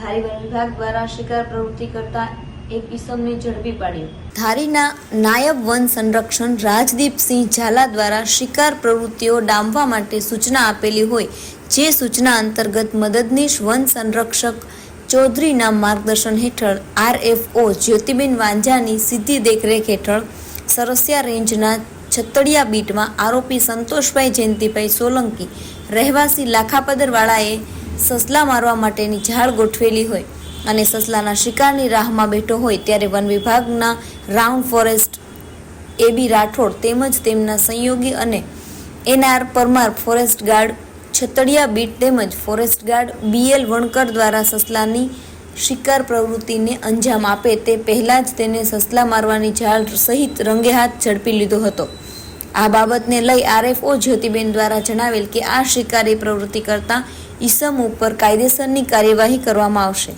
ધારી one વિભાગ દ્વારા શિકાર પ્રવૃત્તિ કરતા એક ઈસમને ઝડપી પાડ્યો. ધારીના નાયબ વન સંરક્ષણ રાજદીપસિંહ ઝાલા દ્વારા શિકાર પ્રવૃત્તિઓ ડામવા માટે સૂચના આપેલી હોય, જે સૂચના અંતર્ગત મદદનીશ વન સંરક્ષક ચૌધરીના માર્ગદર્શન હેઠળ આરએફઓ જ્યોતિબેન વાંઝાની સીધી દેખરેખ હેઠળ સરસિયા રેન્જના છતડિયા બીટમાં આરોપી સંતોષભાઈ જયંતિભાઈ સોલંકી, રહેવાસી લાખાપદરવાળાએ સસલા મારવા માટેની ઝાડ ગોઠવેલી હોય અને સસલાના શિકારની રાહમાં બેઠો હોય ત્યારે વન વિભાગના રાઉન્ડ ફોરેસ્ટ એબી રાઠોડ તેમજ તેમના સંયોગી અને NR Parmar forest guard Chhatadiya beat તેમજ ફોરેસ્ટ ગાર્ડ બીએલ વણકર દ્વારા સસલાની શિકાર પ્રવૃત્તિને અંજામ આપે તે પહેલાં જ તેને સસલા મારવાની ઝાડ સહિત રંગે હાથ ઝડપી લીધો હતો. આ બાબતને લઈ આરએફઓ જ્યોતિબેન દ્વારા જણાવેલ કે આ શિકારી પ્રવૃત્તિ કરતા ઈસમ ઉપર કાયદેસરની કાર્યવાહી કરવામાં આવશે.